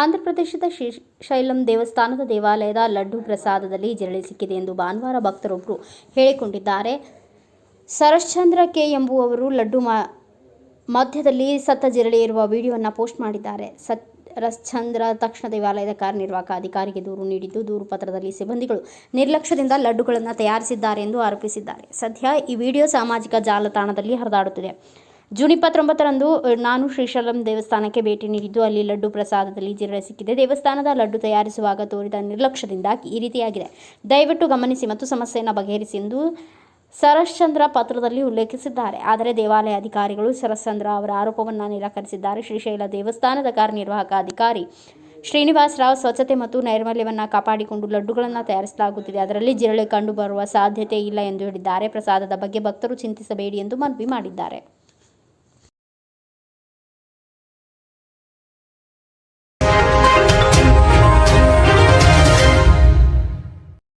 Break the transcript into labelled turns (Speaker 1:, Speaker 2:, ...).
Speaker 1: ಆಂಧ್ರಪ್ರದೇಶದ ಶ್ರೀಶೈಲಂ ದೇವಸ್ಥಾನದ ದೇವಾಲಯದ ಲಡ್ಡು ಪ್ರಸಾದದಲ್ಲಿ ಜಿರಳಿ ಸಿಕ್ಕಿದೆ ಎಂದು ಭಾನುವಾರ ಭಕ್ತರೊಬ್ಬರು ಹೇಳಿಕೊಂಡಿದ್ದಾರೆ. ಸರಶ್ಚಂದ್ರ ಕೆ ಎಂಬುವವರು ಲಡ್ಡು ಮಧ್ಯದಲ್ಲಿ ಸತ್ತ ಜಿರಳಿ ಇರುವ ವಿಡಿಯೋವನ್ನು ಪೋಸ್ಟ್ ಮಾಡಿದ್ದಾರೆ. ಸತ್ ರಶ್ಚಂದ್ರ ತಕ್ಷಣ ದೇವಾಲಯದ ಕಾರ್ಯನಿರ್ವಾಹಕ ಅಧಿಕಾರಿಗೆ ದೂರು ನೀಡಿದ್ದು, ದೂರು ಪತ್ರದಲ್ಲಿ ಸಿಬ್ಬಂದಿಗಳು ನಿರ್ಲಕ್ಷ್ಯದಿಂದ ಲಡ್ಡುಗಳನ್ನು ತಯಾರಿಸಿದ್ದಾರೆ ಎಂದು ಆರೋಪಿಸಿದ್ದಾರೆ. ಸದ್ಯ ಈ ವಿಡಿಯೋ ಸಾಮಾಜಿಕ ಜಾಲತಾಣದಲ್ಲಿ ಹರಿದಾಡುತ್ತಿದೆ. ಜೂನ್ ಇಪ್ಪತ್ತೊಂಬತ್ತರಂದು ನಾನು ಶ್ರೀಶೈಲಂ ದೇವಸ್ಥಾನಕ್ಕೆ ಭೇಟಿ ನೀಡಿದ್ದು, ಅಲ್ಲಿ ಲಡ್ಡು ಪ್ರಸಾದದಲ್ಲಿ ಜಿರಳೆ ಸಿಕ್ಕಿದೆ. ದೇವಸ್ಥಾನದ ಲಡ್ಡು ತಯಾರಿಸುವಾಗ ತೋರಿದ ನಿರ್ಲಕ್ಷ್ಯದಿಂದಾಗಿ ಈ ರೀತಿಯಾಗಿದೆ. ದಯವಿಟ್ಟು ಗಮನಿಸಿ ಮತ್ತು ಸಮಸ್ಯೆಯನ್ನು ಬಗೆಹರಿಸಿ ಎಂದು ಸರಶ್ಚಂದ್ರ ಪತ್ರದಲ್ಲಿ ಉಲ್ಲೇಖಿಸಿದ್ದಾರೆ. ಆದರೆ ದೇವಾಲಯ ಅಧಿಕಾರಿಗಳು ಸರಶ್ಚಂದ್ರ ಅವರ ಆರೋಪವನ್ನು ನಿರಾಕರಿಸಿದ್ದಾರೆ. ಶ್ರೀಶೈಲ ದೇವಸ್ಥಾನದ ಕಾರ್ಯನಿರ್ವಾಹಕ ಅಧಿಕಾರಿ ಶ್ರೀನಿವಾಸ್ ರಾವ್ ಸ್ವಚ್ಛತೆ ಮತ್ತು ನೈರ್ಮಲ್ಯವನ್ನು ಕಾಪಾಡಿಕೊಂಡು ಲಡ್ಡುಗಳನ್ನು ತಯಾರಿಸಲಾಗುತ್ತಿದೆ. ಅದರಲ್ಲಿ ಜಿರಳೆ ಕಂಡುಬರುವ ಸಾಧ್ಯತೆ ಇಲ್ಲ ಎಂದು ಹೇಳಿದ್ದಾರೆ. ಪ್ರಸಾದದ ಬಗ್ಗೆ ಭಕ್ತರು ಚಿಂತಿಸಬೇಡಿ ಎಂದು ಮನವಿ ಮಾಡಿದ್ದಾರೆ.